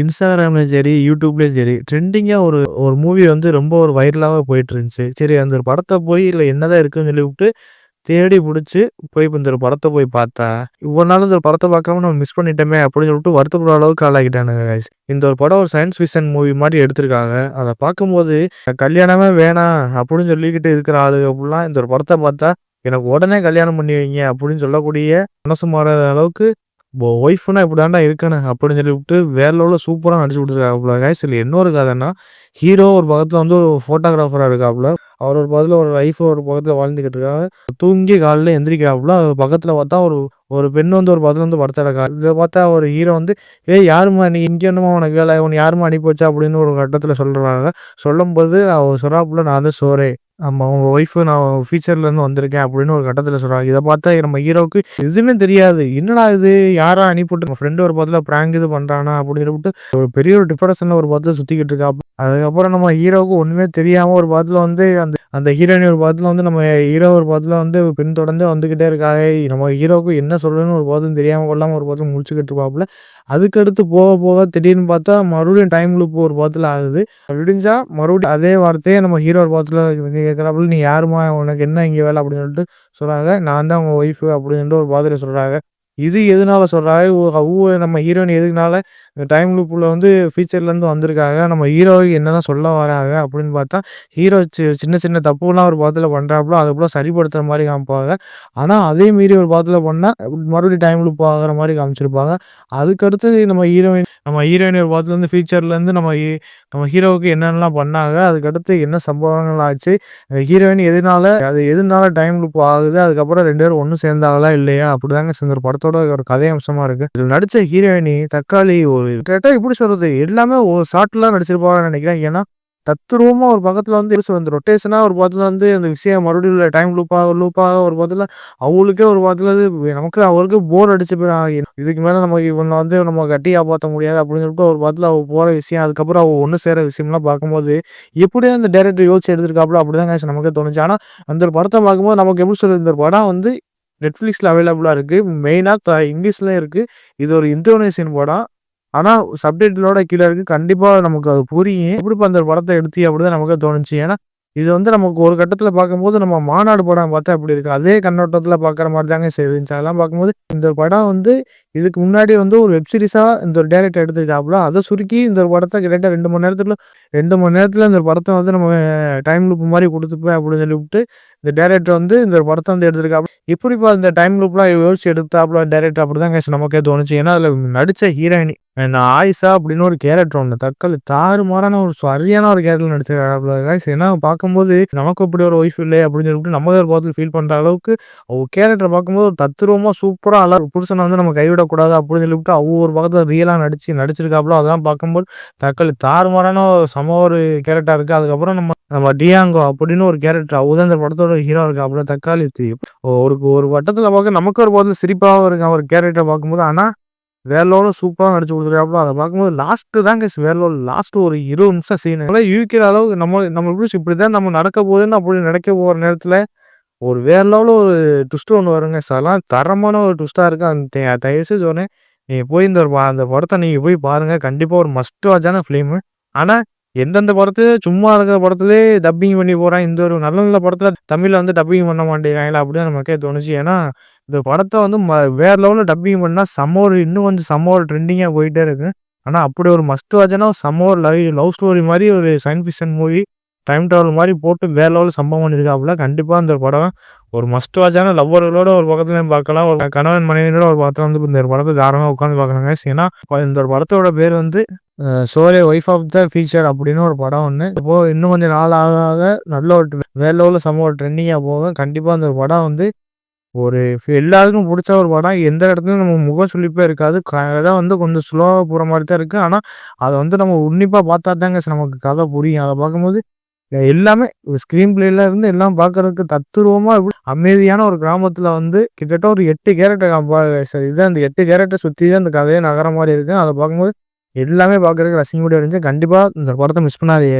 இன்ஸ்டாகிராம்லேயும் சரி, யூடியூப்லேயும் சரி, ட்ரெண்டிங்காக ஒரு ஒரு மூவி வந்து ரொம்ப ஒரு வைரலாக போயிட்டு இருந்துச்சு. சரி அந்த ஒரு படத்தை போய் இல்லை என்னதான் இருக்குன்னு சொல்லிவிட்டு தேடி பிடிச்சி போய் இந்த ஒரு படத்தை போய் பார்த்தா, இவ்வளோ நாள் இந்த ஒரு படத்தை பார்க்காம நம்ம மிஸ் பண்ணிட்டோமே அப்படின்னு சொல்லிட்டு வருத்தப்படுற அளவுக்கு ஆளாகிட்டானுங்க கைஸ். இந்த ஒரு படம் ஒரு சயின்ஸ் ஃபிக்ஷன் மூவி மாதிரி எடுத்திருக்காங்க. அதை பார்க்கும்போது கல்யாணமே வேணாம் அப்படின்னு சொல்லிக்கிட்டு இருக்கிற ஆளுங்க அப்படிலாம் இந்த ஒரு படத்தை பார்த்தா, எனக்கு உடனே கல்யாணம் பண்ணி வைங்க அப்படின்னு சொல்லக்கூடிய மனசு மாறாத அளவுக்கு ஒய்ஃப்னா இப்படிதான்டா இருக்கணும் அப்படின்னு சொல்லிவிட்டு வேற லெவல்ல சூப்பராக நடிச்சு குடுத்துருக்காப்புல கைஸ். இல்லை இன்னொரு கதைன்னா, ஹீரோ ஒரு பக்கத்தில் வந்து ஒரு ஃபோட்டோகிராஃபராக இருக்காப்புல. அவர் ஒரு பக்கத்தில் ஒரு ஒய்ஃப் ஒரு பக்கத்தில் வாழ்ந்துக்கிட்டு இருக்காங்க. தூங்கி காலையில் எந்திரிக்கிறாப்புல. பக்கத்தில் பார்த்தா ஒரு ஒரு பெண் வந்து ஒரு பக்கத்தில் வந்து படுத்து இதை பார்த்தா ஒரு ஹீரோ வந்து, "ஏய் யாருமா நீ? இங்கே என்னமோ உனக்கு வேலை? உன் யாருமா அனுப்பி வச்சா?" அப்படின்னு ஒரு கட்டத்தில் சொல்கிறாங்க சொல்லும்போது அவர் சொல்றாப்புல, "நான் வந்து சோறே நம்ம அவங்க ஒய்ஃபு நான் ஃபியூச்சர்ல இருந்து வந்திருக்கேன்" அப்படின்னு ஒரு கட்டத்தில் சொல்றாங்க. இதை பார்த்தா நம்ம ஹீரோவுக்கு எதுவுமே தெரியாது. என்னடா இது? யாரா அனுப்பிவிட்டு நம்ம ஃப்ரெண்டு ஒரு பக்கத்துல பிராங்க் இது பண்றானா அப்படின்னு சொல்லிட்டு ஒரு பெரிய ஒரு டிப்ரெஷனில் ஒரு பக்கத்துல சுத்திக்கிட்டு இருக்கா அதுக்கப்புறம் நம்ம ஹீரோவுக்கு ஒண்ணுமே தெரியாம ஒரு பக்கத்துல வந்து அந்த அந்த ஹீரோயின் ஒரு பக்கத்துல வந்து நம்ம ஹீரோ ஒரு பக்கத்துல வந்து பின்தொடர்ந்து வந்துகிட்டே இருக்காங்க. நம்ம ஹீரோவுக்கு என்ன சொல்றதுன்னு ஒரு பக்கத்துல தெரியாம கொள்ளாம ஒரு பக்கத்துல முடிச்சுக்கிட்டு இருப்பாப்புல. அதுக்கடுத்து போக போக திடீர்னு பார்த்தா மறுபடியும் டைம் லூப் ஒரு பக்கத்துல ஆகுது. விடிஞ்சா மறுபடியும் அதே வார்த்தையே நம்ம ஹீரோ ஒரு பக்கத்துல கேட்குறாப்புல "நீ யாரும்மா? உனக்கு என்ன இங்கே வேலை?" அப்படின்னு சொல்லிட்டு சொல்கிறாங்க "நான் தான் உங்கள் ஒய்ஃப்" அப்படின்னு ஒரு பக்கத்துல சொல்கிறாங்க இது எதனால சொல்கிறாங்க அவங்க நம்ம ஹீரோயின் எதுனால டைம் லூப்பில் வந்து ஃபியூச்சர்லேருந்து வந்திருக்காங்க. நம்ம ஹீரோவுக்கு என்னதான் சொல்ல வராங்க அப்படின்னு பார்த்தா, ஹீரோ சி சின்ன சின்ன தப்புலாம் ஒரு பாத்தில் பண்ணுறாப்புல அதை கூட சரிப்படுத்துகிற மாதிரி காமிப்பாங்க. ஆனால் அதே மீறி ஒரு பாத்தில் பண்ணால் மறுபடியும் டைம் லூப் ஆகுற மாதிரி காமிச்சிருப்பாங்க. அதுக்கடுத்து நம்ம ஹீரோயின் நம்ம ஹீரோயினர் பார்த்துலேருந்து பக்கத்துல நம்ம நம்ம ஹீரோவுக்கு என்னென்னலாம் பண்ணாங்க. அதுக்கடுத்து என்ன சம்பவங்கள் ஆச்சு? ஹீரோயின் எதனால அது எதனால டைம் லூப் ஆகுது? அதுக்கப்புறம் ரெண்டு பேரும் ஒன்றும் சேர்ந்தாங்களா? இல்லையா? அப்படிதாங்க சேர்ந்த ஒரு படத்தோட ஒரு கதை அம்சமாக இருக்குது இதில் நடித்த ஹீரோயினி தக்காளி ஒரு கேட்டால் எப்படி சொல்கிறது எல்லாமே ஒரு ஷார்ட்லாம் நடிச்சிருப்பாங்கன்னு நினைக்கிறேன். ஏன்னா தத்துருவமாக ஒரு பக்கத்தில் வந்து இருசு வந்து ரொட்டேஷனாக ஒரு பக்கத்தில் வந்து அந்த விஷயம் மறுபடியும் இல்லை டைம் லூப்பாக லூப்பாக ஒரு பக்கத்தில் அவளுக்கே ஒரு பக்கத்தில் பக்கத்துல நமக்கு அவருக்கு போர் அடிச்சு போயிடும் இதுக்கு மேலே நம்ம இவனை வந்து நம்ம கட்டி பார்த்த முடியாது அப்படின்னு சொல்லிட்டு ஒரு பக்கத்தில் அவள் போகிற விஷயம், அதுக்கப்புறம் அவள் ஒன்று சேர விஷயம்லாம் பார்க்கும்போது, எப்படியா அந்த டேரக்டர் யோசிச்சு எடுத்திருக்காப்புல அப்படிதான் கைஸ் நமக்கே தோணுச்சு. ஆனால் அந்த ஒரு பார்க்கும்போது நமக்கு எப்படி சொல்றது? இந்த படம் வந்து நெட்ஃப்ளிக்ஸில் அவைலபிளாக இருக்குது மெயினாக த இருக்குது இது ஒரு இந்தோனேசியன் படம். ஆனால் சப்டைட்டிலோட கீழே இருக்கு. கண்டிப்பாக நமக்கு அது புரியும். எப்படிப்பா படத்தை படத்த அப்படி அப்படிதான் நமக்கே தோணுச்சு. ஏன்னா இது வந்து நமக்கு ஒரு கட்டத்தில் பார்க்கும்போது நம்ம மாநாடு படம் பார்த்தா எப்படி இருக்கு? அதே கண்ணோட்டத்தில் பார்க்குற மாதிரி தாங்க ஸ் இருந்துச்சு. அதெல்லாம் பார்க்கும்போது இந்த படம் வந்து இதுக்கு முன்னாடி வந்து ஒரு வெப்சீரிஸாக இந்த ஒரு டேரக்டர் எடுத்துருக்காப்புல அதை சுருக்கி இந்த ஒரு படத்தை கிட்டத்தட்ட ரெண்டு மணி நேரத்தில் ரெண்டு மணி நேரத்தில் இந்த படத்தை வந்து நம்ம டைம் லூப் மாதிரி கொடுத்துப்பேன் அப்படின்னு சொல்லிவிட்டு இந்த டேரக்டர் வந்து இந்த படத்தை வந்து எடுத்திருக்காப்புல. இப்படிப்பா இந்த டைம் லூப்லாம் யோசிச்சு எடுத்தாப்புல டேரக்டர் அப்படி தான் நமக்கே தோணுச்சு. ஏன்னா அதில் நடித்த ஹீரோயினி ஆயிஷா அப்படின்னு ஒரு கேரக்டர் ஒன்று தக்காளி தாறுமாறான ஒரு சரியான ஒரு கேரக்டர் நடிச்சிருக்காங்க ஏன்னா பார்க்கும்போது நமக்கு இப்படி ஒரு ஒய்ஃப் இல்லை அப்படின்னு சொல்லிட்டு நம்ம ஒரு பக்கத்துல ஃபீல் பண்ணுற அளவுக்கு அவங்க கேரக்டர் பார்க்கும்போது ஒரு தத்துருவமாக சூப்பராக அழகா புருஷனை வந்து நம்ம கைவிடக்கூடாது அப்படின்னு சொல்லிட்டு அவ ஒரு பக்கத்தில் ரியலாக நடிச்சு நடிச்சிருக்காப்புல. அதெல்லாம் பார்க்கும்போது தக்காளி தாறுமாறான சம ஒரு கேரக்டரா இருக்குது அதுக்கப்புறம் நம்ம நம்ம டியாங்கோ அப்படின்னு ஒரு கேரக்டர் அவ இந்த படத்தோட ஹீரோ இருக்காப்புல. தக்காளி ஒரு ஒரு வட்டத்தில் பார்க்க நமக்கு ஒரு பார்த்து சிரிப்பாகவும் இருக்கு ஒரு கேரக்டர் பார்க்கும்போது. ஆனால் வேற சூப்பராக நடிச்சு கொடுத்துருக்காப்புல அத பார்க்கும்போது லாஸ்ட் தான் கைஸ் லாஸ்ட் ஒரு 20 நிமிஷம் சீன் நம்மளே யூகிக்கிற அளவுக்கு நம்ம நம்ம எப்படி தான் நம்ம நடக்க போகுதுன்னு அப்படி நடக்க போகிற நேரத்தில் ஒரு வேற லெவலில் ஒரு ட்விஸ்ட் ஒன்று வருங்க. அதெல்லாம் தரமான ஒரு ட்விஸ்ட்டாக இருக்குது அந்த தயவு செஞ்சு சொல்றேன். போய் இந்த அந்த படத்தை நீங்கள் போய் பாருங்கள் கண்டிப்பாக ஒரு மஸ்ட் வாட்சான ஃபிலிமு ஆனால் எந்தெந்த படத்து சும்மா இருக்கிற படத்துலேயே டப்பிங் பண்ணி போகிறான் இந்த ஒரு நல்ல நல்ல படத்தில் தமிழில் வந்து டப்பிங் பண்ண மாட்டேங்கிறாங்களா அப்படின்னு நமக்கே தோணுச்சு. ஏன்னா இந்த படத்தை வந்து ம வேறு லெவலில் டப்பிங் பண்ணால் செம்ம ஒரு இன்னும் கொஞ்சம் செம்ம ஒரு ட்ரெண்டிங்கா போயிட்டே இருக்கு. ஆனால் அப்படி ஒரு மஸ்ட் வாட்ச்சான செம்ம ஒரு லவ் லவ் ஸ்டோரி மாதிரி ஒரு science fiction movie time travel மாதிரி போட்டு வேற லெவலில் சம்பவம் பண்ணியிருக்காப்புல. கண்டிப்பாக அந்த படம் ஒரு மஸ்ட் வாட்சான லவ்வர்களோட ஒரு பக்கத்துல பார்க்கலாம். ஒரு கணவன் மனைவியோட ஒரு பக்கத்துல வந்து இந்த படத்தை தாராளமாக உட்காந்து பார்க்கலாம் ஏன்னா இந்த ஒரு படத்தோட பேர் வந்து Sholay wife of the future அப்படின்னு ஒரு படம் ஒன்று இப்போ இன்னும் கொஞ்சம் நாள் ஆக ஆக நல்ல ஒரு வேற லெவலில் சம ஒரு ட்ரெண்டிங்காக போகும். கண்டிப்பாக அந்த ஒரு படம் வந்து ஒரு எல்லாருக்கும் பிடிச்ச ஒரு படம். எந்த இடத்துலையும் நம்ம முகம் சுழிப்பே இருக்காது. கதை வந்து கொஞ்சம் ஸ்லோவாக போகிற மாதிரி தான் இருக்குது ஆனால் அதை வந்து நம்ம உன்னிப்பாக பார்த்தா தாங்க நமக்கு கதை புரியும். அதை பார்க்கும்போது எல்லாமே ஸ்க்ரீன் பிளேல இருந்து எல்லாம் பார்க்கறதுக்கு தத்ரூவமா அமைதியான ஒரு கிராமத்தில் வந்து கிட்டத்தட்ட ஒரு எட்டு கேரக்டர் இதுதான் அந்த எட்டு கேரக்டர் சுற்றி தான் அந்த கதையே நகர மாதிரி இருக்குது அதை பார்க்கும்போது எல்லாமே பார்க்கறதுக்கு ரசிக்கும்படியா இருந்துச்சு. கண்டிப்பாக இந்த படத்தை மிஸ் பண்ணாதீங்க